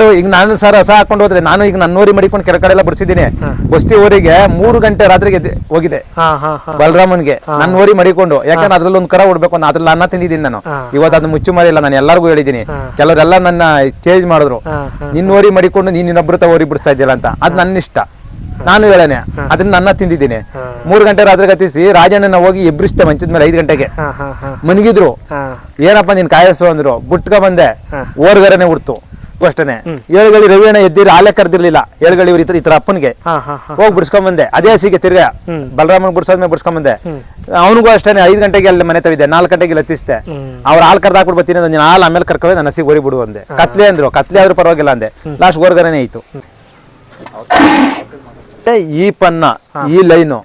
ಯಾರು? ಈಗ ನಾನು ಸರ್ ಹೊಸ ಹಾಕೊಂಡು ಹೋದ್ರೆ ನಾನು ಈಗ ನನ್ನ ಊರಿ ಮಡಿಕೊಂಡು ಕೆರೆ ಕಡೆ ಎಲ್ಲ ಬಿಡಿಸಿದ್ದೀನಿ. ಬಸ್ತಿ ಊರಿಗೆ ಮೂರು ಗಂಟೆ ರಾತ್ರಿಗೆ ಎದ್ದೆ- ಹೋಗಿದೆ. ಹಾ ಹಾ ಹಾ. ಬಲರಾಮನ್ಗೆ. ನನ್ನ ಓರಿ ಮಡಿಕೊಂಡು. ಯಾಕಂದ್ರೆ ಅದ್ರಲ್ಲಿ ಒಂದು ಕರ ಉಡ್ಬೇಕು ಅಂತ ಅದ್ರಲ್ಲಿ ಅನ್ನ ತಿಂದಿದ್ದೀನಿ ನಾನು. ಇವತ್ತು ಅದನ್ನ ಮುಚ್ಚು ಮಾಡಿಲ್ಲ ನಾನು ಎಲ್ಲರಿಗೂ ಹೇಳಿದ್ದೀನಿ. ಕೆಲವರೆಲ್ಲ ನನ್ನ ಚೇಂಜ್ ಮಾಡಿದ್ರು. ನಿನ್ನ ಓರಿ ಮಡಿಕೊಂಡು ನೀನ್ ಇನ್ನೊಬ್ಬರ ಓರಿ ಬಿಡಿಸ್ತಾ ಇದ್ದಿಲ್ಲ ಅಂತ. ಅದ್ ನನ್ನ ಇಷ್ಟ ನಾನು ಹೇಳೇನೆ. ಅದನ್ನ ನನ್ನ ತಿಂದಿದ್ದೀನಿ. ಮೂರು ಗಂಟೆ ರಾತ್ರಿ ಗತಿಸಿ ರಾಜಣ್ಣನ ಹೋಗಿ ಎಬ್ರಿಸ್ತೆ ಮಂಚದ ಮೇಲೆ ಐದು ಗಂಟೆಗೆ. ಮನಗಿದ್ರು. ಏನಪ್ಪ ನೀನ್ ಕಾಯಸು ಅಂದ್ರು. ಬುಟ್ಕ ಬಂದೆ. ಓರ್ಗರನೆ ಉಡ್ತು ಅಷ್ಟೇನೆ. ಏಳುಗಳಿ ರವಿಯಣ್ಣ ಎದ್ದಿರ ಆಲೆ ಕರೆದಿರ್ಲಿಲ್ಲ. ಏಳುಗಳಿ ಇವ್ರ ಈ ತರ ಅಪ್ಪನ್ಗೆ. ಹೋಗಿ ಬಿಡ್ಸ್ಕೊಂಡ್ ಬಂದೆ ಅದೇ ಸಿಗೆ ತಿರ್ಗ. ಬಲರಾಮನ್ ಬಿಡ್ಸೋದ್ಮೇಲೆ ಬಿಡ್ಸ್ಕೊಂಡ್ ಬಂದೆ ಅವನಿಗೂ ಅಷ್ಟೇನೆ ಐದು ಗಂಟೆಗೆ ಅಲ್ಲಿ ಮನೆ ತವಿದೆ ನಾಲ್ಕು ಗಂಟೆಗೆ ಇಲ್ಲಿ ಹತ್ತಿಸ್ತೆ ಹ್ಮ್. ಅವ್ರ ಹಾಲು ಕರ್ದು ಹಾಕ್ಬಿಟ್ಟು ಬರ್ತೀನಿ ಒಂದು ಹಾಲು ಆಮೇಲೆ ಕರ್ಕೊಂಡೆ ನನ್ನ ಹಸಿಗೆ ಓಡಿ ಬಿಡು ಅಂದೆ. ಕತ್ಲೆ ಅಂದ್ರು ಕತ್ಲೆ ಆದ್ರೂ ಪರವಾಗಿಲ್ಲ ಅಂದೆ. ಲಾಸ್ಟ್ ಓರ್ಗನೇ ಆಯ್ತು. ಈ ಪನ್ನ ಈ ಲೈನು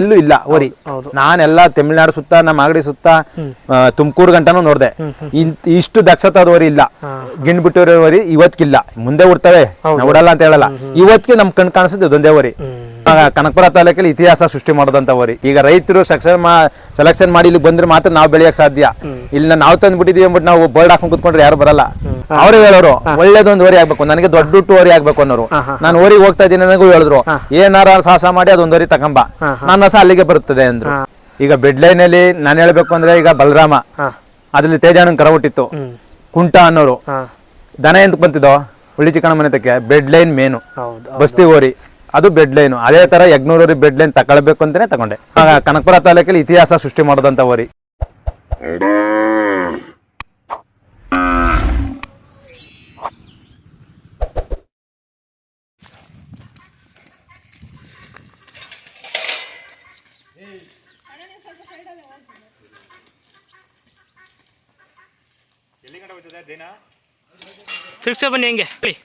ಎಲ್ಲೂ ಇಲ್ಲ ಓರಿ. ನಾನೆಲ್ಲ ತಮಿಳ್ನಾಡು ಸುತ್ತ ನಮ್ಮ ಆಗಡಿ ಸುತ್ತ ತುಮಕೂರು ಗಂಟನೂ ನೋಡ್ದೆ. ಇಷ್ಟು ದಕ್ಷತಾದ ಓರಿ ಇಲ್ಲ. ಗಿಣ್ ಬಿಟ್ಟಿರೋ ಓರಿ ಇವತ್ತಿಗಿಲ್ಲ. ಮುಂದೆ ಉಡ್ತವೆ ನಾವು ಉಡಲ್ಲ ಅಂತ ಹೇಳಲ್ಲ. ಇವತ್ತಿಗೆ ನಮ್ ಕಣ್ ಕಾಣಿಸುತ್ತೆ ಇದೊಂದೇ ಓರಿ. ಆಗ ಕನಕಪುರ ತಾಲೂಕಲ್ಲಿ ಇತಿಹಾಸ ಸೃಷ್ಟಿ ಮಾಡೋದಂತ ಓರಿ. ಈಗ ರೈತರು ಸೆಕ್ಷನ್ ಸೆಲೆಕ್ಷನ್ ಮಾಡಿ ಇಲ್ಲಿ ಬಂದ್ರೆ ಮಾತ್ರ ನಾವು ಬೆಳೆಯಕ್ ಸಾಧ್ಯ. ಇಲ್ಲಿ ನಾವು ತಂದ್ಬಿಟ್ಟಿದೀವಿ ಅಂದ್ಬಿಟ್ಟು ನಾವು ಬೋರ್ಡ್ ಹಾಕೊಂಡ್ ಕುತ್ಕೊಂಡ್ರೆ ಯಾರು ಬರಲ್ಲ. ಅವರೇ ಹೇಳೋರು ಒಳ್ಳೇದೊಂದು ಓರಿ ಆಗ್ಬೇಕು ನನಗೆ ದೊಡ್ಡ ದುಡ್ಡು ಓರಿ ಆಗ್ಬೇಕು ಅನ್ನೋರು. ನಾನು ಓರಿಗೆ ಹೋಗ್ತಾ ಇದ್ದೀನಿ ನನಗೂ ಹೇಳಿದ್ರು. ಏನಾರ ಸಾಹಸ ಮಾಡಿ ಅದೊಂದು ಓರಿ ತಗೊಂಬ ನನ್ನ ಸಹ ಅಲ್ಲಿಗೆ ಬರುತ್ತದೆ ಅಂದ್ರು. ಈಗ ಬೆಡ್ ಲೈನ್ ಅಲ್ಲಿ ನಾನು ಹೇಳ್ಬೇಕು ಅಂದ್ರೆ ಈಗ ಬಲರಾಮ ಅದ್ರಲ್ಲಿ ತೇಜಾನನ್ ಕರ ಹುಟ್ಟಿತ್ತು. ಕುಂಟ ಅನ್ನೋರು. ದನ ಎಂತ ಬಂತಿದ್ದೋ ಹುಳಿ ಚಿಕ್ಕಣ ಮನೆತಕ್ಕೆ ಬೆಡ್ ಲೈನ್ ಮೇನು ಹೌದು ಬಸ್ತಿ ಓರಿ. ಅದು ಬೆಡ್ ಲೈನ್ ಅದೇ ತರ ಯಜ್ಞೂರೂರಿ ಬೆಡ್ ಲೈನ್ ತಕೊಳ್ಬೇಕು ಅಂತಾನೆ ತಗೊಂಡೆ. ಆಗ ಕನಕಪುರ ತಾಲೂಕಲ್ಲಿ ಇತಿಹಾಸ ಸೃಷ್ಟಿ ಮಾಡೋದಂತ ಓರಿ. ತಿರ್ಗ್ಸ ಬನ್ನಿ ಹೆಂಗೆ ಹೇಳಿ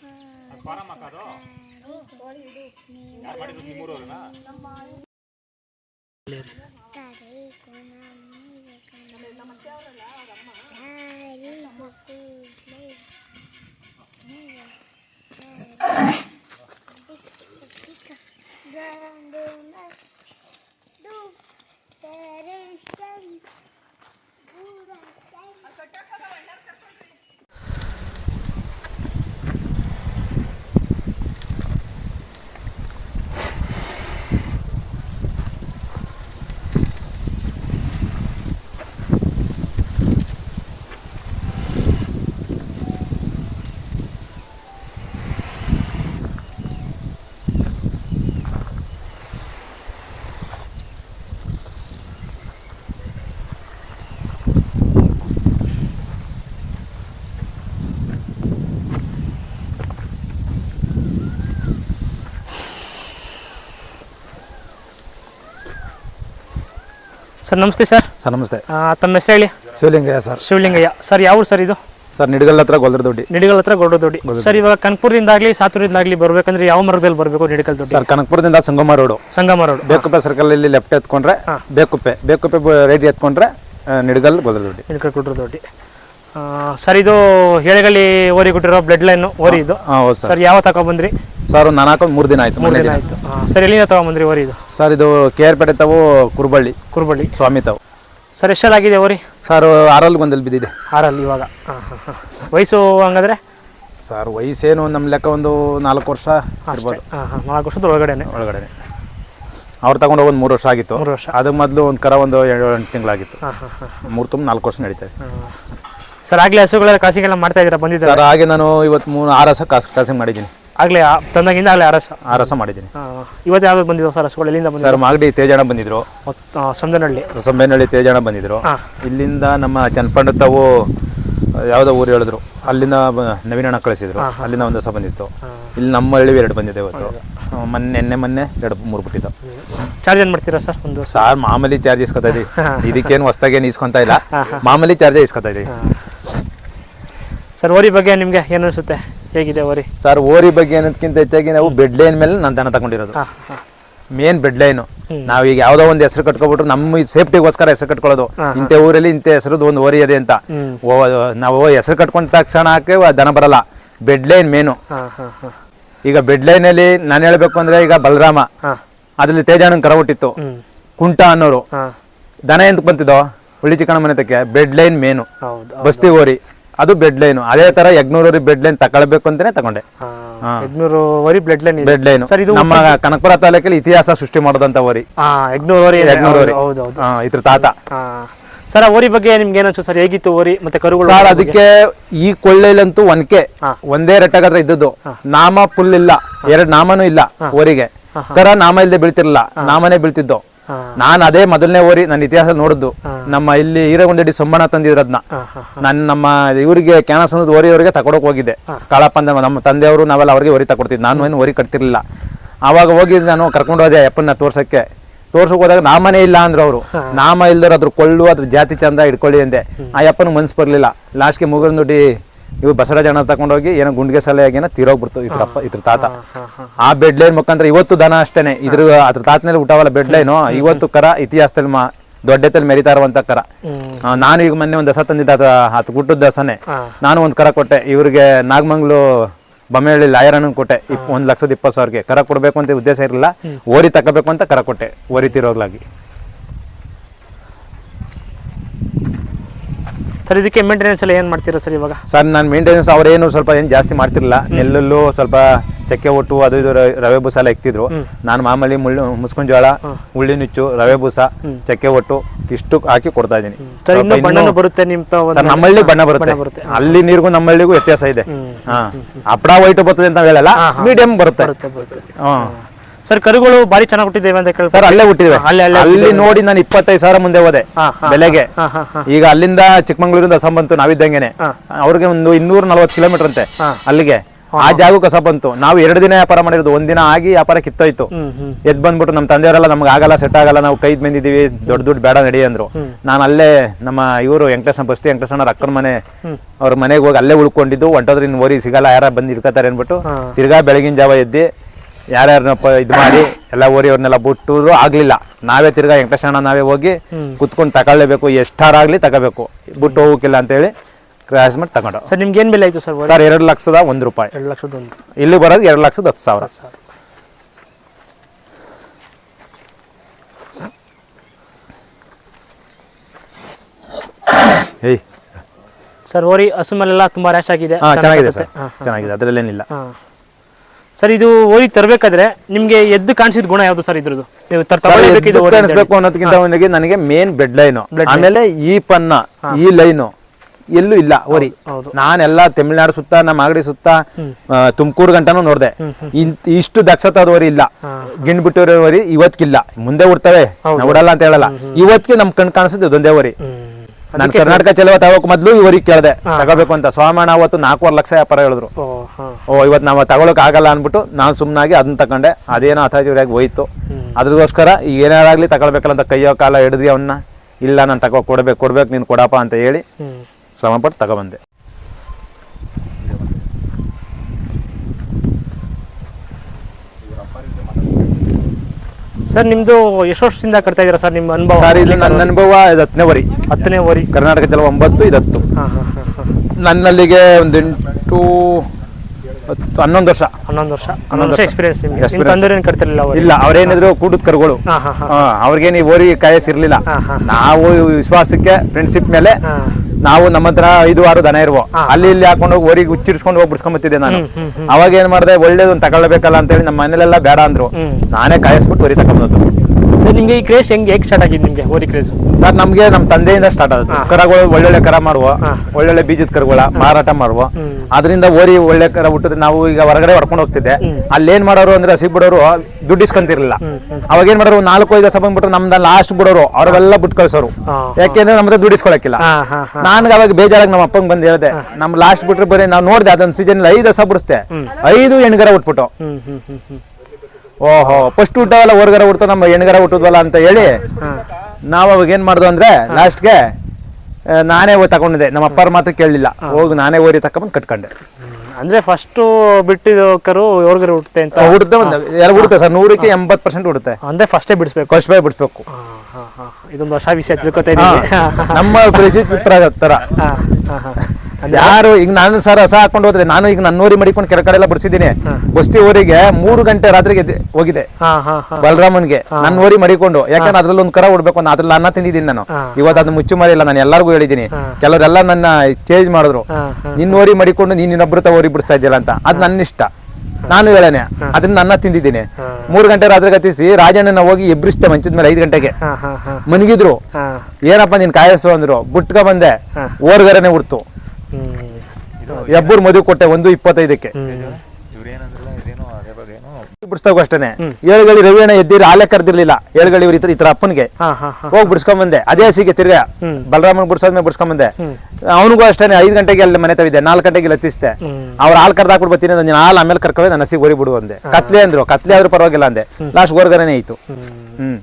ಸರ್ ನಮಸ್ತೆ ಸರ್. ಸರ್ ನಮಸ್ತೆ. ತಮ್ಮ ಹೆಸರು ಹೇಳಿ? ಶಿವಲಿಂಗಯ್ಯ ಸರ್. ಶಿವಲಿಂಗಯ್ಯ. ಸರ್ ಯಾವ ಊರು ಸರ್ ಇದು? ಸರ್ ನಿಡಗಲ್ ಹತ್ರ ಗೊಲ್ದ್ರ ದೊಡ್ಡಿ. ನಿಡಗಲ್ ಹತ್ರ ಗೊಡ್ಡ ದೊಡ್ಡಿ. ಸರ್ ಇವಾಗ ಕನಕಪುರದಿಂದಾಗ್ಲಿ ಸಾತೂರಿಂದಾಗ್ಲಿ ಬರ್ಬೇಕಂದ್ರೆ ಯಾವ ಮಾರ್ಗದಲ್ಲಿ ಬರಬೇಕು Nidagal Doddi? Sir ಕನಕಪುರದಿಂದ Sangama road. Sangama road. Bekuppe circle ಅಲ್ಲಿ ಲೆಫ್ಟ್ ಎತ್ಕೊಂಡ್ರೆ ಬೇಕುಪ್ಪೆ. ಬೇಕುಪ್ಪೆ ರೈಟ್ ಎತ್ಕೊಂಡ್ರೆ ನಿಡಗಲ್ ಗೊಲ್ದ್ರ ದೊಡ್ಡಿ. ನಿಡಗಲ್ ಗೊಡ್ರ ದೊಡ್ಡಿ. ಸರ್ ಇದು ಹೇಳಿಗಳಿ ಓರಿ ಕೊಟ್ಟಿರೋ ಬ್ಲಡ್ ಲೈನ್ ಓರಿ ಇದು. ಹೌದು ಸರ್. ಸರ್ ಯಾವ ತಗೊಂಬಂದ್ರಿ ಸರ್ ನಾನು ಹಾಕೊಂಡು ಮೂರು ದಿನ ಆಯ್ತು ಮೂರು ದಿನ ಆಯ್ತು. ಸರ್ ಎಲ್ಲಿಂದ ತಗೊಂಬಂದ್ರಿ ಓರಿ ಇದು? ಸರ್ ಇದು ಕೆ ಆರ್ ಪೇಟೆ ತಾವು ಕುರುಬಳ್ಳಿ. ಕುರುಬಳ್ಳಿ. ಸ್ವಾಮಿ ತಾವು. ಸರ್ ಎಷ್ಟಲ್ಲಾಗಿದೆ ಓರಿ? ಸರ್ ಆರಲ್ಲಿ ಗೊಂದಲ್ಲಿ ಬಿದ್ದಿದೆ. ಆರಲ್ಲಿ ಇವಾಗ. ವಯಸ್ಸು ಹಂಗಾದ್ರೆ? ಸರ್ ವಯಸ್ಸೇನು ನಮ್ಮ ಲೆಕ್ಕ ಒಂದು ನಾಲ್ಕು ವರ್ಷ ಆಗ್ಬೋದು ನಾಲ್ಕು ವರ್ಷದ ಒಳಗಡೆನೆ. ಒಳಗಡೆ ಅವ್ರು ತಗೊಂಡು ಒಂದು ಮೂರು ವರ್ಷ ಆಗಿತ್ತು. ಮೂರು ವರ್ಷ. ಅದ್ರ ಮೊದಲು ಒಂದು ಕರ ಒಂದು ಏಳು ಎಂಟು ತಿಂಗಳಾಗಿತ್ತು ಮೂರು ತುಂಬ ನಾಲ್ಕು ವರ್ಷ ನಡೀತಾ ಇದೆ ಸರ್ ಆಗ್ಲೇ ಹಸುಗಳ ಕಾಸಿಗೆಲ್ಲ ಮಾಡ್ತಾ ಇದ್ದೀರಾ ಬಂದಿದ್ದಾರೆ? ಸರ್ ಹಾಗೆ ನಾನು ಇವತ್ತು ಮೂರು ಆರಸ ಕಾಸು ಕಾಸಿಂಗ್ ಮಾಡಿದ್ದೀನಿ. ಆಗ್ಲೇ ತಂದಾಗಿಂದ ಆಗ್ಲೇ ಅರಸ ಆರಸ ವರ್ಷ ಮಾಡಿದ್ದೀನಿ ಇವತ್ತು ಯಾವ್ದು ಬಂದಿದ್ರು ಸರ್ ಹಸುಗಳು? ಎಲ್ಲಿಂದ ಬಂದ್ರು? ಸರ್ ಮಾಗಡಿ ತೇಜಾಣ ಬಂದಿದ್ರು. ಸಮದನಹಳ್ಳಿ ಸೊಂಬೇನಹಳ್ಳಿ ತೇಜಾಣ ಬಂದಿದ್ರು. ಹಾಂ. ಇಲ್ಲಿಂದ ನಮ್ಮ ಚನ್ನಪಂಡ ತಾವು ಯಾವುದೋ ಊರು ಹೇಳಿದ್ರು. ಅಲ್ಲಿಂದ ಬ- ನವೀನಣ್ಣ ಕಳಿಸಿದ್ರು. ಅಲ್ಲಿಂದ ಒಂದು ದಿವಸ ಬಂದಿತ್ತು ಇಲ್ಲಿ ನಮ್ಮ ಹಳ್ಳಿ ಎರಡು ಬಂದಿದೆ ಇವತ್ತು. ಆ, ಮೊನ್ನೆ ನಿನ್ನೆ ಮೊನ್ನೆ ಎರಡು ಮೂರು ಬಿಟ್ಟಿದ್ದು. ಚಾರ್ಜ್ ಏನು ಮಾಡ್ತೀರಾ ಸರ್ ಒಂದು? ಸಾರ್ ಮಾಮೂಲಿ ಚಾರ್ಜ್ ಇಸ್ಕೊತಾ ಇದೀವಿ ಇದಕ್ಕೇನು ಹೊಸ್ದಾಗೇನು ಇಸ್ಕೊಂತ ಇಲ್ಲ. ಮಾಮೂಲಿ ಚಾರ್ಜೇ ಇಸ್ಕೊತಾ ಇದೀವಿ ಸರ್ ಓರಿ ಬಗ್ಗೆ ನಿಮಗೆ ಏನು ಅನಿಸುತ್ತೆ? ಹೇಗಿದೆ ಓರಿ ಸರ್ ಓರಿ ಬಗ್ಗೆ ಅನ್ನೋದಕ್ಕಿಂತ ಹೆಚ್ಚಾಗಿ ನಾವು ಬೆಡ್ ಲೈನ್ ಮೇಲೆ ನಾನು ದನ ತಗೊಂಡಿರೋದು. ಮೇನ್ ಬೆಡ್ ಲೈನು ಈಗ ಯಾವುದೋ ಒಂದು ಹೆಸರು ಕಟ್ಕೊಬಿಟ್ರು ನಮ್ಮ ಸೇಫ್ಟಿಗೋಸ್ಕರ ಹೆಸರು ಕಟ್ಕೊಳ್ಳೋದು. ಇಂಥ ಊರಲ್ಲಿ ಇಂಥ ಹೆಸರದ್ದು ಒಂದು ಓರಿ ಇದೆ ಅಂತ. ನಾವು ಹೆಸರು ಕಟ್ಕೊಂಡ ಹಾಕಿ ದನ ಬರಲ್ಲ. ಬೆಡ್ ಲೈನ್ ಮೇನು ಈಗ ಬೆಡ್ ಲೈನ್ ಅಲ್ಲಿ ನಾನು ಹೇಳ್ಬೇಕು ಅಂದ್ರೆ ಈಗ ಬಲರಾಮ. ಅದ್ರಲ್ಲಿ ತೇಜಾನ ಕರ ಹುಟ್ಟಿತ್ತು. ಕುಂಟ ಅನ್ನೋರು. ದನ ಎಂತ ಬಂತಿದ್ದೋ ಹುಳಿ ಚಿಕ್ಕಣ ಮನೆತಕ್ಕೆ ಬೆಡ್ ಲೈನ್ ಮೇನು ಬಸ್ತಿ ಓರಿ ಅದು ಬೆಡ್ ಲೈನ್ ಅದೇ ತರ ಯಗ್ನೂರವರಿ ಬೆಡ್ ಲೈನ್ ತಗೊಳ್ಬೇಕು ಅಂತಾನೆ ತಗೊಂಡೆ. Worry blood line bed line sir ಇದು ನಮ್ಮ ಕನಕಪುರ ತಾಲೂಕಲ್ಲಿ ಇತಿಹಾಸ ಸೃಷ್ಟಿ ಮಾಡೋದಂತ ವರಿ. ಇದ್ರ ತಾತ. ಸರ್ ಆ ಓರಿ ಬಗ್ಗೆ ನಿಮ್ಗೆ ಏನನ್ಸು ಸರ್ ಹೇಗಿತ್ತು ಓರಿ ಮತ್ತೆ ಕರುಗಳು ಸರ್ ಅದಕ್ಕೆ ಈ ಕೊಳ್ಳೆಲಂತೂ ಒನ್ಕೆ ಒಂದೇ ರೆಟ್ಟಗತ್ರ ಇದ್ದದ್ದು. ನಾಮ ಫುಲ್ ಇಲ್ಲ. ಎರಡ್ ನಾಮನೂ ಇಲ್ಲ ಓರಿಗೆ ಕರ ನಾಮ ಇಲ್ಲದೆ ಬೀಳ್ತಿರ್ಲಿಲ್ಲ. ನಾಮನೇ ಬೀಳ್ತಿದ್ದು. ನಾನು ಅದೇ ಮೊದಲನೇ ಓರಿ ನನ್ನ ಇತಿಹಾಸ ನೋಡಿದ್ದು. ನಮ್ಮ ಇಲ್ಲಿ ಈರಗೊಂಡಡಿ ಸೊಮ್ಮಣ್ಣ ತಂದಿದ್ರು ಅದನ್ನ ನನ್ನ ನಾನು ನಮ್ಮ ಇವರಿಗೆ ಕ್ಯಾನಸನದ ಓರಿಯವರಿಗೆ ತಕೊಡಕ್ ಹೋಗಿದ್ದೆ. ಕಾಳಪ್ಪಂದ ನಮ್ಮ ತಂದೆಯವರು ನಾವೆಲ್ಲ ಅವ್ರಿಗೆ ಓರಿ ತಕೊಡ್ತೀವಿ ನಾನು ಏನು ಓರಿ ಕಟ್ತಿರ್ಲಿಲ್ಲ. ಆವಾಗ ಹೋಗಿ ನಾನು ಕರ್ಕೊಂಡು ಹೋದೆ ಅಪ್ಪನ್ನ ತೋರ್ಸಕ್ಕೆ. ತೋರ್ಸಕ್ ಹೋದಾಗ ನಾಮನೆ ಇಲ್ಲ ಅಂದ್ರು ಅವರು. ನಾಮ ಇಲ್ದವ್ರು ಅದ್ರ ಕೊಳ್ಳು ಅದ್ರ ಜಾತಿ ಚಂದ ಇಟ್ಕೊಳ್ಳಿ ಅಂದೆ. ಆ ಅಪ್ಪನ ಮನ್ಸು ಬರ್ಲಿಲ್ಲ. ಲಾಸ್ಟ್ಗೆ ಮುಗಿದ್ ನುಡಿ ಇವು ಬಸವರಾಜ ಅಣ್ಣ ತಗೊಂಡೋಗಿ ಏನೋ ಗುಂಡಿಗೆ ಸಲಹೆ ಏನೋ ತೀರೋಗ್ಬಿಡ್ತು ಇದ್ರ ಅಪ್ಪ ಇದ್ರ ತಾತ. ಆ ಬೆಡ್ ಲೈನ್ ಮುಖಾಂತರ ಇವತ್ತು ದನ ಅಷ್ಟೇನೆ. ಇದ್ರ ಅದ್ರ ತಾತನಲ್ಲಿ ಊಟವಲ್ಲ ಬೆಡ್ ಲೈನು ಇವತ್ತು ಕರ ಇತಿಹಾಸದಲ್ಲಿ ಮಾ ದೊಡ್ಡತಲ್ಲಿ ಮೆರಿತಾ ಇರುವಂತ ಕರ. ನಾನು ಈಗ ಮೊನ್ನೆ ಒಂದು ದಸ ತಂದಿದ್ದ ಅದು ಹತ್ತು ಗುಟ್ಟದ ದಸನೆ. ನಾನು ಒಂದು ಕರ ಕೊಟ್ಟೆ. ಇವ್ರಿಗೆ ನಾಗಮಂಗ್ಲು ಬೊಮ್ಮೆಹಳ್ಳಿ ಲಾಯರನ್ನು ಕೊಟ್ಟೆ. ಇಪ್ಪ ಒಂದು ಲಕ್ಷದ ಇಪ್ಪತ್ತು ಸಾವಿರಕ್ಕೆ. ಕರ ಕೊಡಬೇಕು ಅಂತ ಉದ್ದೇಶ ಇರಲಿಲ್ಲ. ಓರಿ ತಗೋಬೇಕು ಅಂತ ಕರ ಕೊಟ್ಟೆ. ಓರಿ ತಿರೋಗ್ಲಾಗಿ. ಸರ್ ಇದಕ್ಕೆ ಮೇಂಟೆನೆನ್ಸ್ ಎಲ್ಲ ಏನು ಮಾಡ್ತೀರಾ ಸರ್ ಇವಾಗ? ಸರ್ ನಾನು ಮೇಂಟೆನೆನ್ಸ್ ಅವರೇನು ಸ್ವಲ್ಪ ಏನು ಜಾಸ್ತಿ ಮಾಡ್ತಿರಲಿಲ್ಲ. ನೆಲ್ಲಲ್ಲೂ ಸ್ವಲ್ಪ ಚಕ್ಕೆ ಒಟ್ಟು ಅದು ಇದು ರ- ರವೆ ಬೂಸ ಎಲ್ಲ ಎಕ್ತಿದ್ರು ನಾನು ಮಾಮೂಲಿ ಮುಳ್ಳು ಮುಸ್ಕೊಂಡ್ ಜೋಳ ಉಳ್ಳಿ ನುಚ್ಚು ರವೆ ಬೂಸ ಚಕ್ಕೆ ಒಟ್ಟು ಇಷ್ಟು ಹಾಕಿ ಕೊಡ್ತಾ ಇದ್ದೀನಿ. ಸರ್ ಇನ್ನು ಬಣ್ಣನೂ ಬರುತ್ತೆ ನಿಮ್ಮ ತ ಸರ್ ನಮ್ಮಳ್ಳಿ ಬಣ್ಣ ಬರುತ್ತೆ. ಬರುತ್ತೆ. ಅಲ್ಲಿ ನೀರಿಗೂ ನಮ್ಮಳ್ಳಿಗೂ ವ್ಯತ್ಯಾಸ ಇದೆ. ಹಾ. ಅಪ್ಪಡ ವೈಟ್ ಬರ್ತದೆ ಅಂತ ಹೇಳಲ್ಲ. ಮೀಡಿಯಂ ಬರುತ್ತೆ. ಬರುತ್ತೆ ಬರುತ್ತೆ. ಹಾ. ಸರ್ ಕರುಗಳು ಬಾರಿ ಚೆನ್ನಾಗಿ ಹುಟ್ಟಿದ್ದೇವೆ ಅಂತ ಕೇಳಿ ಸರ್ ಅಲ್ಲೇ ಹುಟ್ಟಿದ್ವಿ ಅಲ್ಲೇ ಅಲ್ಲೇ ಅಲ್ಲಿ ನೋಡಿ ನಾನು ಇಪ್ಪತ್ತೈದು ಸಾವಿರ ಮುಂದೆ ಹೋದೆ ಬೆಲೆಗೆ. ಈಗ ಅಲ್ಲಿಂದ ಚಿಕ್ಕಮಂಗ್ಳೂರಿಂದ ಕಸ ಬಂತು ನಾವಿದ್ದಂಗೆನೆ. ಅವ್ರಿಗೆ ಒಂದು ಇನ್ನೂರ ನಲ್ವತ್ತು ಕಿಲೋಮೀಟರ್ ಅಂತೆ ಅಲ್ಲಿಗೆ. ಆ ಜಾಗಕ್ಕೆ ಕಸ ಬಂತು. ನಾವು ಎರಡು ದಿನ ವ್ಯಾಪಾರ ಮಾಡಿರೋದು ಒಂದಿನ ಆಗಿ ವ್ಯಾಪಾರ ಕಿತ್ತೋಯ್ತು. ಎದ್ ಬಂದ್ಬಿಟ್ಟು ನಮ್ಮ ತಂದೆಯವರೆಲ್ಲ ನಮ್ಗೆ ಆಗಲ್ಲ ಸೆಟ್ ಆಗಲ್ಲ ನಾವು ಕೈದ್ ಬಂದಿದ್ದೀವಿ ದೊಡ್ಡ ದುಡ್ಡು ಬೇಡ ನಡಿ ಅಂದ್ರು. ನಾನು ಅಲ್ಲೇ ನಮ್ಮ ಇವರು ವೆಂಕಟೇಶ್ ಬಸ್ತಿ ವೆಂಕಟೇಶ್ವರ ಅಕ್ಕನ ಮನೆ ಅವ್ರ ಮನೆಗೆ ಹೋಗಿ ಅಲ್ಲೇ ಉಳ್ಕೊಂಡಿದ್ದು ಹೊಂಟೋದ್ರೆ ಇನ್ನು ಓರಿ ಸಿಗಲ್ಲ ಯಾರ ಬಂದು ಇಡ್ಕೋತಾರೆ ಅನ್ಬಿಟ್ಟು ತಿರ್ಗಾ ಬೆಳಗಿನ ಜಾವ ಎದ್ದಿ ಯಾರ್ಯಾರನ್ನಪ್ಪ ಇದು ಮಾಡಿ ಎಲ್ಲ ಓರಿ ಅವ್ರನ್ನೆಲ್ಲ ಆಗಲಿಲ್ಲ. ಆಗ್ಲಿಲ್ಲ ನಾವೇ ತಿರ್ಗಾ ವೆಂಕಟೇಶ್ವರ ನಾವೇ ಹೋಗಿ ಕುತ್ಕೊಂಡು ತಗೊಳ್ಳೇಬೇಕು. ಎಷ್ಟಾರಾಗ್ಲಿ ತಗೋಬೇಕು. ಬಿಟ್ಟು ಹೋಗಕ್ಕಿಲ್ಲ ಅಂತೇಳಿ ಕ್ರಾಶ್ ಮಾಡಿ ತಗೊಂಡು. ಸರ್ ನಿಮ್ಗೆ ಏನು ಬೆಲೆ ಆಯಿತು ಸರ್ ಸರ್ ಎರಡು ಲಕ್ಷದ ಒಂದು ರೂಪಾಯಿ. ಎರಡು ಲಕ್ಷದ ಒಂದು. ಇಲ್ಲಿ ಬರೋದು ಎರಡು ಲಕ್ಷದ ಹತ್ತು ಸಾವಿರ. ಏಯ್. ಸರ್ ಓರಿ ಹಸು ಮೇಲೆಲ್ಲ ತುಂಬಾ ರ್ಯಾಶ್ ಆಗಿದೆ. ಹಾ ಚೆನ್ನಾಗಿದೆ ಸರ್. ಚೆನ್ನಾಗಿದೆ. ಅದರಲ್ಲೇನಿಲ್ಲ. ಹಾ. ಸರ್ ಇದು ಓರಿ ತರಬೇಕಾದ್ರೆ ನಿಮ್ಗೆ ಎದ್ದು ಕಾಣಿಸಿದ ಗುಣ ಯಾವ್ದು ಸರ್ ಇದ್ರದ್ದು? ನೀವು ಹೇಳಿ. ಕಾಣಿಸ್ಬೇಕು ಅನ್ನೋದಕ್ಕಿಂತ ಅವನಿಗೆ ನನಗೆ ಮೇನ್ ಬೆಡ್ ಲೈನು ಆಮೇಲೆ ಈ ಪನ್ನ ಈ ಲೈನು ಎಲ್ಲೂ ಇಲ್ಲ ಓರಿ ನಾನೆಲ್ಲ ತಮಿಳ್ನಾಡು ಸುತ್ತ ನಮ್ಮ ಮಾಗಡಿ ಸುತ್ತ ತುಮಕೂರು ಗಂಟನೂ ನೋಡ್ದೆ. ಇಷ್ಟು ದಕ್ಷತಾದವರಿ ಇಲ್ಲ. ಗಿಣ್ ಬಿಟ್ಟವರಿ ಇವತ್ತಿಲ್ಲ ಮುಂದೆ ಉಡ್ತವೆ ನೋಡಲ್ಲ ಉಡಲ್ಲ ಅಂತ ಹೇಳಲ್ಲ. ಇವತ್ತಿಗೆ ನಮ್ ಕಣ್ ಕಾಣಿಸಿದ್ದು ಇದೊಂದೇ ಓರಿ ನಾನು ಕರ್ನಾಟಕ ಚಲೋ ತಗೋಕ್ ಮೊದ್ಲು ಇವರಿಗೆ ಕೇಳಿದೆ ತಗೋಬೇಕು ಅಂತ. ಸ್ವಾಮಣ್ಣ ಅವತ್ತು ನಾಲ್ಕೂವರೆ ಲಕ್ಷ ವ್ಯಾಪಾರ ಹೇಳಿದ್ರು. ಓ ಇವತ್ ಓ ಇವತ್ತು ನಾವು ತಗೊಳಕ್ ಆಗಲ್ಲ ಅನ್ಬಿಟ್ಟು ನಾನು ಸುಮ್ಮನಾಗಿ ಅದನ್ನ ತಗೊಂಡೆ. ಅದೇನೋ ಅಥಾರಿಟಿಯಾಗಿ ಹೋಯ್ತು. ಅದ್ರಗೋಸ್ಕರ ಈಗ ಏನಾರಾಗ್ಲಿ ತಗೊಳ್ಬೇಕಲ್ಲ ಅಂತ ಕೈಯೋ ಕಾಲ ಹಿಡಿದು ಅವನ್ನ ಇಲ್ಲ ನಾನು ತಗೋ ಕೊಡ್ಬೇಕು ಕೊಡ್ಬೇಕು ನೀನು ಕೊಡಪ್ಪ ಅಂತ ಹೇಳಿ ಶ್ರಮಪಟ್ಟು ತಗೊಬಂದೆ. ಸರ್ ನಿಮ್ದು ಎಷ್ಟು ವರ್ಷದಿಂದ ಕಟ್ತಾ ಇದೀರಾ ಸರ್ ನಿಮ್ಮ ಅನುಭವ? ಸರ್ ಇದು ನನ್ನ ಅನುಭವ ಇದು ಹತ್ತನೇ ವರಿ. ಹತ್ತನೇ ವರಿ. ಕರ್ನಾಟಕ ಜಲ ಒಂಬತ್ತು ಇದು ಹತ್ತು ನನ್ನಲ್ಲಿಗೆ ಒಂದು ಎಂಟು ಹತ್ತು ಹನ್ನೊಂದು ವರ್ಷ. ಹನ್ನೊಂದು ವರ್ಷ. ಹನ್ನೊಂದು ವರ್ಷ ಎಕ್ಸ್ಪೀರಿಯನ್ಸ್ ನಿಮ್ಗೆ. ನಿಮ್ಮ. ತಂದೆಯವ್ರೇನು ಕಟ್ತಿರ್ಲಿಲ್ಲ ಓರಿ ಇಲ್ಲ ಅವ್ರೇನಿದ್ರು ಕೂಡದ ಕರುಗಳು. ಅವ್ರಿಗೇನು ಈ ಓರಿ ಕಾಯಸಿರ್ಲಿಲ್ಲ. ನಾವು ವಿಶ್ವಾಸಕ್ಕೆ ಫ್ರೆಂಡ್ಶಿಪ್ ಮೇಲೆ ಹಾ. ನಾವು ನಮ್ಮ ಹತ್ರ ಐದು ಆರು ದನ ಇರುವ ಅಲ್ಲಿ ಇಲ್ಲಿ ಹಾಕೊಂಡು ಹೋಗಿ ಓರಿಗೆ ಉಚ್ಚಿರ್ಸ್ಕೊಂಡು ಹೋಗಿ ಬಿಡ್ಸ್ಕೊಂಬತ್ತಿದ್ದೆ ನಾನು. ಅವಾಗ ಏನ್ ಮಾಡಿದೆ ಒಳ್ಳೇದೊಂದು ತಗೊಳ್ಬೇಕಲ್ಲ ಅಂತೇಳಿ ನಮ್ಮ ಮನೇಲೆಲ್ಲ ಬೇಡ ಅಂದ್ರು. ನಾನೇ ಕಾಯಿಸ್ಬಿಟ್ಟು ತಗೊಂಬಂದದ್ದು ಸರ್ ನಿಮಗೆ ಈ ಕ್ರೇಜ್ ಹೆಂಗೆ ಹೇಗೆ ಸ್ಟಾರ್ಟ್ ಆಗಿದೆ ನಿಮಗೆ ಹೋರಿ ಕ್ರೇಜ್ ಸರ್ ನಮ್ಗೆ ನಮ್ಮ ತಂದೆಯಿಂದ ಸ್ಟಾರ್ಟ್ ಆದದ್ದು. ಕರಗಳು ಒಳ್ಳೊಳ್ಳೆ ಕರ ಮಾಡುವ ಒಳ್ಳೊಳ್ಳೆ ಬೀಜದ ಕರುಗಳ ಮಾರಾಟ ಮಾಡುವ ಅದರಿಂದ ಓರಿ ಒಳ್ಳೆ ಕರ ಹುಟ್ಟಿದ್ರೆ ನಾವು ಈಗ ಹೊರಗಡೆ ಹೊಡ್ಕೊಂಡು ಹೋಗ್ತಿದ್ದೆ. ಅಲ್ಲಿ ಏನ್ ಮಾಡೋರು ಅಂದ್ರೆ ಹಸಿ ಬಿಡೋರು ದುಡ್ಡು ಇಸ್ಕೊಂತಿರ್ಲಿಲ್ಲ. ಅವಾಗ ಏನ್ ಮಾಡೋರು ನಾಲ್ಕು ಐದು ಹಸ ಬಂದ್ಬಿಟ್ರು ನಮ್ದ ಲಾಸ್ಟ್ ಬಿಡೋರು ಅವರೆಲ್ಲ ಬಿಟ್ಟು ಕಳ್ಸೋರು. ಯಾಕೆಂದ್ರೆ ನಮ್ದು ದುಡ್ಡು ಹಾ ನನ್ಗೆ ಅವಾಗ ಬೇಜಾರಾಗಿ ನಮ್ಮ ಅಪ್ಪಂಗೆ ಬಂದು ಹೇಳ್ದೆ ನಮ್ ಲಾಸ್ಟ್ ಬಿಟ್ರೆ ಬರೀ ನಾವು ನೋಡ್ದೆ ಅದೊಂದು ಸೀಸನ್ ಐದು ಹಸ ಬಿಡಿಸ್ತೆ ಐದು ಹೆಣ್ಗರ ಉಟ್ಬಿಟ್ಟು ಓಹೋ ಫಸ್ಟ್ ಊಟವಲ್ಲ ಹೊರಗರ ಹುಡ್ತ ನಮ್ಮ ಹೆಣ್ಗರ ಹುಟ್ಟದ್ವಲ್ಲ ಅಂತ ಹೇಳಿ ನಾವು ಅವಾಗ ಏನ್ ಮಾಡ್ದು ಅಂದ್ರೆ ಲಾಸ್ಟ್ಗೆ ನಾನೇ ಹೋಗಿ ತಗೊಂಡಿದ್ದೆ. ನಮ್ಮ ಅಪ್ಪರ ಮಾತು ಕೇಳಲಿಲ್ಲ ಹೋಗಿ ನಾನೇ ಓರಿ ತಕೊಂಬಂದು ಕಟ್ಕೊಂಡೆ. ಅಂದ್ರೆ ಫಸ್ಟ್ ಬಿಟ್ಟಿದ್ರು ಕರು ಹೊರಗಡೆ ಹುಟ್ಟುತ್ತೆ ಅಂತ? ಹುಡುತ್ತೆ ಒಂದು ಎಲ್ಲ ಹುಡುತ್ತೆ ಸರ್. ನೂರಕ್ಕೆ ಎಂಬತ್ತು ಪರ್ಸೆಂಟ್ ಹುಡುತ್ತೆ ಅಂದ್ರೆ ಫಸ್ಟೇ ಬಿಡಿಸ್ಬೇಕು. ಕಷ್ಟ ಬಿಡಿಸ್ಬೇಕು. ಹಾ ಹಾ ಹಾ. ಇದೊಂದು ಹೊಸ ವಿಷಯ ತಿಳ್ಕೊತಾ ಇದ್ದೀನಿ. ನಮ್ಮ ಪರಿಚಿತ ತರ ಯಾರು ಈಗ ನಾನು ಸರ್ ಹೊಸ ಹಾಕೊಂಡು ಹೋದ್ರೆ ನಾನು ಈಗ ನನ್ನ ಊರಿ ಮಡಿಕೊಂಡು ಕೆರೆ ಕಡೆ ಎಲ್ಲ ಬಿಡಿಸಿದ್ದೀನಿ. ಬಸ್ತಿ ಊರಿಗೆ ಮೂರು ಗಂಟೆ ರಾತ್ರಿಗೆ ಹೋಗಿದೆ. ಬಲರಾಮನ್ಗೆ. ನನ್ನ ಓರಿ ಮಡಿಕೊಂಡು ಯಾಕಂದ್ರೆ ಅದ್ರಲ್ಲಿ ಒಂದು ಕರ ಉಡ್ಬೇಕು ಅಂತ ಅದ್ರಲ್ಲಿ ಅನ್ನ ತಿಂದಿದ್ದೀನಿ ನಾನು. ಇವತ್ತು ಅದನ್ನ ಮುಚ್ಚು ಮಾಡಿಲ್ಲ ನಾನು ಎಲ್ಲರಿಗೂ ಹೇಳಿದ್ದೀನಿ. ಕೆಲವರೆಲ್ಲ ನನ್ನ ಚೇಂಜ್ ಮಾಡಿದ್ರು. ನಿನ್ನ ಓರಿ ಮಡಿಕೊಂಡು ನೀನ್ ಇನ್ನೊಬ್ಬರ ಓರಿ ಬಿಡಿಸ್ತಾ ಇದ್ದೀರಾ ಅಂತ. ಅದು ನನ್ನ ಇಷ್ಟ. ನಾನು ಹೇಳೇನೆ ಅದನ್ನ ನನ್ನ ತಿಂದಿದ್ದೀನಿ. ಮೂರು ಗಂಟೆ ರಾತ್ರಿ ಗತಿಸಿ ರಾಜಣ್ಣನ ಹೋಗಿ ಎಬ್ರಿಸ್ತೆ ಮಂಚದ ಮೇಲೆ ಐದು ಗಂಟೆಗೆ. ಮನಗಿದ್ರು. ಏನಪ್ಪ ನೀನ್ ಕಾಯಸು ಅಂದ್ರು. ಬುಟ್ಕ ಬಂದೆ. ಓರ್ಗರನೆ ಉಡ್ತು ಎಬ್ಬರು ಮದುವೆ ಕೊಟ್ಟೆ ಒಂದು ಇಪ್ಪತ್ತೈದಕ್ಕೆ. ಬಿಡಿಸ್ತಾವ ಅಷ್ಟೇನೆ. ಏಳುಗಳಿ ರವಿಯಣ್ಣ ಎದ್ದಿರ ಆಲೆ ಕರ್ದಿರ್ಲಿಲ್ಲ. ಏಳುಗಳಿ ಇವ್ರ ಇತರ ಅಪ್ಪನಿಗೆ. ಹಾ ಹಾ ಹಾ. ಹೋಗಿ ಬಿಡ್ಸ್ಕೊಂಡ್ ಬಂದೆ. ಅದೇ ಸಿಗೆ ತಿರ್ಗ ಬಲರಾಮನ್ ಬಿಡಿಸೋದ್ಮೇಲೆ ಬಿಡ್ಸ್ಕೊಂಡ್ ಬಂದೆ. ಅವನಿಗೂ ಅಷ್ಟೇನೆ ಐದು ಗಂಟೆಗೆ ಅಲ್ಲಿ ಮನೆ ತವಿದೆ ನಾಲ್ಕು ಗಂಟೆಗೆ ಇಲ್ಲಿ ಹತ್ತಿಸ್ತೆ ಅವ್ರ ಹಾಲು ಕರ್ದು ಹಾಕ್ಬಿಟ್ಟು ಬರ್ತೀನಿ ಅಂದ್ರೆ ಹಾಲು ಆಮೇಲೆ ಕರ್ಕವೆ ನನ್ನ ಹಸಿಗೆ ಓರಿ ಬಿಡು ಅಂದೆ. ಕತ್ಲೆ ಅಂದ್ರು ಕತ್ಲೆ ಆದ್ರೂ ಪರವಾಗಿಲ್ಲ ಅಂದೆ. ಲಾಸ್ಟ್ ಓರ್ಗರನೆ ಆಯ್ತು. ಹ್ಮ್.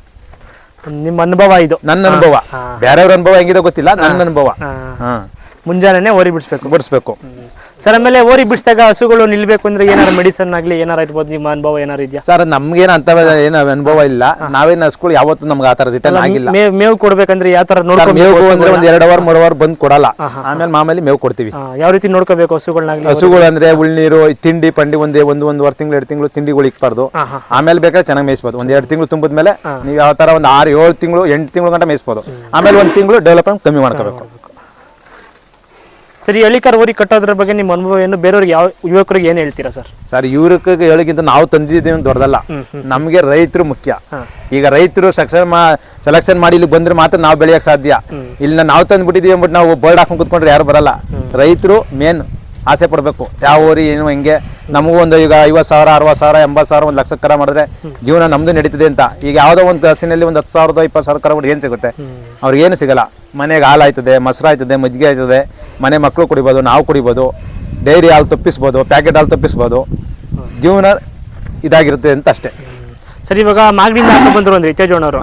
ನಿಮ್ಮ ಅನುಭವ ಇದು. ನನ್ನ ಅನುಭವ. ಬೇರೆಯವ್ರ ಅನುಭವ ಹೆಂಗಿದೆ ಗೊತ್ತಿಲ್ಲ ನನ್ನ ಅನುಭವ. ಹಾ. ಮುಂಜಾನೆ ಓರಿ ಬಿಡಿಸ್ಬೇಕು. ಬಿಡಿಸ್ಬೇಕು. ಸರ್ ಆಮೇಲೆ ಓರಿ ಬಿಡಿಸಿದಾಗ ಹಸುಗಳು ನಿಲ್ಬೇಕು ಅಂದ್ರೆ ಏನಾರ ಮೆಡಿಸನ್ ಆಗ್ಲಿ ಏನಾರ ಇರ್ಬೋದು ನಿಮ್ಮ ಅನುಭವ ಏನಾರ ಇದೆಯಾ? ಸರ್ ನಮ್ಗೇನು ಅಂತ ಏನು ಅನುಭವ ಇಲ್ಲ. ನಾವೇನು ಹಸುಗಳು ಯಾವತ್ತೂ ನಮ್ಗೆ ಆತರ ರಿಟರ್ನ್ ಆಗಿಲ್ಲ. ಮೇವ್ ಮೇವು ಕೊಡ್ಬೇಕಂದ್ರೆ ಯಾವ ತರ ಸರ್ ಮೇವು ಅಂದ್ರೆ ಒಂದ್ ಎರಡು ಅವರ್ ಮೂರು ಅವರ್ ಬಂದ್ ಕೊಡಲ್ಲ. ಆಮೇಲೆ ಮಾಮೂಲಿ ಮೇವು ಕೊಡ್ತೀವಿ. ಯಾವ ರೀತಿ ನೋಡ್ಕೋಬೇಕು ಹಸುಗಳನ್ನಾಗ್ಲಿ ಹಸುಗಳು ಅಂದ್ರೆ ಉಳ್ನೀರು ತಿಂಡಿ ಪಂಡಿ ಒಂದೇ ಒಂದು ಒಂದೂವರೆ ತಿಂಗಳು ಎರಡು ತಿಂಗಳು ತಿಂಡಿಗಳು ಇಕ್ಬಾರ್ದು. ಆಮೇಲೆ ಬೇಕಾದ್ರೆ ಚೆನ್ನಾಗಿ ಮೇಯಿಸ್ಬೋದು. ಒಂದ್ ಎರಡು ತಿಂಗಳು ತುಂಬಿದ ಮೇಲೆ ನೀವು ಯಾವ ತರ ಒಂದು ಆರು ಏಳು ತಿಂಗಳು ಎಂಟು ತಿಂಗಳು ಗಂಟ ಮೇಯಿಸ್ಬೋದು. ಆಮೇಲೆ ಒಂದ್ ತಿಂಗಳು ಡೆವಲಪ್ಮೆಂಟ್ ಕಮ್ಮಿ ಮಾಡ್ಕೋಬೇಕು. ಸರಿ ಹಳ್ಳಿಕಾರ್ ಊರಿ ಕಟ್ಟೋದ್ರ ಬಗ್ಗೆ ನಿಮ್ಮ ಅನುಭವ ಏನು? ಬೇರೆಯವ್ರಿಗೆ ಯಾವ ಯುವಕರಿಗೆ ಏನು ಹೇಳ್ತೀರಾ ಸರ್? ಸರ್ ಇವ್ರಿಗೆ ಹೇಳಿಗಿಂತ ನಾವು ತಂದಿದ್ದೀವಿ ಅಂತ ದೊಡ್ಡದಲ್ಲ. ನಮಗೆ ರೈತರು ಮುಖ್ಯ. ಈಗ ರೈತರು ಸಕ್ಸನ್ ಮಾ ಸೆಲೆಕ್ಷನ್ ಮಾಡಿ ಇಲ್ಲಿ ಬಂದ್ರೆ ಮಾತ್ರ ನಾವು ಬೆಳೆಯಕ್ಕೆ ಸಾಧ್ಯ. ಇಲ್ಲಿ ನಾವು ತಂದ್ಬಿಟ್ಟಿದೀವಿ ಅಂದ್ಬಿಟ್ಟು ನಾವು ಬೋರ್ಡ್ ಹಾಕೊಂಡು ಕುತ್ಕೊಂಡ್ರೆ ಯಾರು ಬರಲ್ಲ. ರೈತರು ಮೇನ್ ಆಸೆ ಪಡಬೇಕು. ಯಾವ ಊರಿ ಏನು ಹಿಂಗೆ. ನಮಗೂ ಒಂದು ಈಗ ಐವತ್ತು ಸಾವಿರ ಅರವತ್ತು ಸಾವಿರ ಎಂಬತ್ತು ಸಾವಿರ ಒಂದು ಲಕ್ಷ ಕರ ಮಾಡಿದ್ರೆ ಜೀವನ ನಮ್ದು ನಡೀತದೆ ಅಂತ. ಈಗ ಯಾವುದೋ ಒಂದು ಹಸಿನಲ್ಲಿ ಒಂದು ಹತ್ತು ಸಾವಿರದ ಇಪ್ಪತ್ತು ಸಾವಿರ ಕರ ಏನು ಸಿಗುತ್ತೆ? ಅವ್ರಿಗೆ ಏನು ಸಿಗಲ್ಲ. ಮನೆಗೆ ಹಾಲು ಆಯ್ತದೆ ಮೊಸರು ಆಯ್ತದೆ ಮಜ್ಜಿಗೆ ಆಯ್ತದೆ. ಮನೆ ಮಕ್ಕಳು ಕುಡಿಬೋದು, ನಾವು ಕುಡಿಬೋದು ಡೈರಿ ಹಾಲು ತಪ್ಪಿಸ್ಬೋದು ಪ್ಯಾಕೆಟ್ ಹಾಲು ತಪ್ಪಿಸ್ಬೋದು, ಜೀವನ ಇದಾಗಿರುತ್ತೆ ಅಂತ ಅಷ್ಟೇ. ಸರ್ ಇವಾಗ ಮಾಗಡಿಯಿಂದ ಹಾಕಿ ಬಂದ್ರು ಅಂದ್ರೆ ತೇಜೋಣ ಅವರು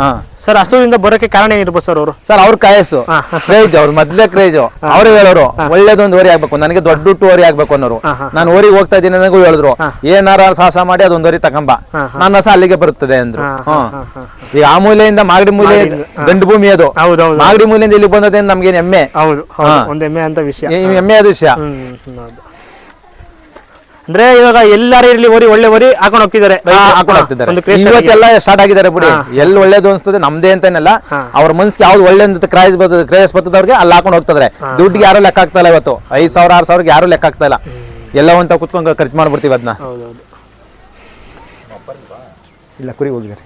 ಸರ್ ಹಸುವಿಂದ ಬರೋಕೆ ಕಾರಣ ಏನಿರ್ಬೋದು ಸರ್ ಅವರು? ಸರ್ ಅವ್ರ ಕಾಯಸ್ಸು. ಕ್ರೇಜ್ ಅವ್ರು ಮೊದ್ಲೇ ಕ್ರೇಜ್. ಅವ್ರು ಹೇಳೋರು ಒಳ್ಳೇದೊಂದು ಓರಿ ಆಗ್ಬೇಕು ನನಗೆ ದೊಡ್ಡ ಹುಟ್ಟು ಓರಿ ಆಗ್ಬೇಕು ಅನ್ನೋರು. ನಾನು ಓರಿಗೆ ಹೋಗ್ತಾ ಇದ್ದೀನಿ ನನಗೂ ಹೇಳಿದ್ರು. ಏನಾರ ಸಾಹಸ ಮಾಡಿ ಅದೊಂದು ಓರಿ ತಗೊಂಬ. ನನ್ನ ಸಹ ಅಲ್ಲಿಗೆ ಬರುತ್ತದೆ ಅಂದ್ರು. ಈ ಈಗ ಆ ಮೂಲೆಯಿಂದ ಮಾಗಡಿ ಮೂಲೆ ಗಂಡು ಭೂಮಿ ಅದು. ಮಾಗಡಿ ಮೂಲೆಯಿಂದ ಇಲ್ಲಿ ಬಂದದೇನು ನಮ್ಗೆ ಹೆಮ್ಮೆ? ಹೌದು ಒಂದು ಹೆಮ್ಮೆ ಅಂತ ವಿಷಯ. ಹೆಮ್ಮೆ ಅದು ವಿಷಯ. ಅಂದ್ರೆ ಇವಾಗ ಎಲ್ಲಾರು ಇರ್ಲಿ ಓರಿ ಒಳ್ಳೆ ಓರಿ ಹಾಕೊಂಡು ಹೋಗ್ತಿದ್ದಾರೆ. ಹಾಕೊಂಡು ಹೋಗ್ತಿದ್ದಾರೆ. ಒಂದು ಕ್ರೇಜ್ ಇವತ್ತೆಲ್ಲ ಸ್ಟಾರ್ಟ್ ಆಗಿದ್ದಾರೆ ಬಿಡಿ. ಎಲ್ಲಿ ಒಳ್ಳೇದು ಅನ್ಸ್ತದೆ ನಮ್ದೇ ಅಂತೇನಲ್ಲ. ಅವ್ರ ಮನ್ಸಿಗೆ ಯಾವ್ದು ಒಳ್ಳೆ ಅಂತ ಕ್ರೈಸ್ ಬರ್ತದೆ ಕ್ರೇಜ್ ಬರ್ತದವ್ರಿಗೆ ಅಲ್ಲಿ ಹಾಕೊಂಡು ಹೋಗ್ತಾರೆ ದುಡ್ಡಿಗೆ ಯಾರು ಲೆಕ್ಕ ಆಗ್ತಾ ಇಲ್ಲ ಇವತ್ತು. ಐದ್ ಸಾವಿರ ಆರು ಸಾವಿರಕ್ಕೆ ಯಾರು ಲೆಕ್ಕ ಆಗ್ತಾ ಇಲ್ಲ. ಎಲ್ಲ ಅಂತ ಕುತ್ಕೊಂಡು ಖರ್ಚು ಮಾಡ್ಬಿಡ್ತೀವಿ ಅದನ್ನ ಇಲ್ಲ ಕುರಿ ಹೋಗಿದ್ದಾರೆ.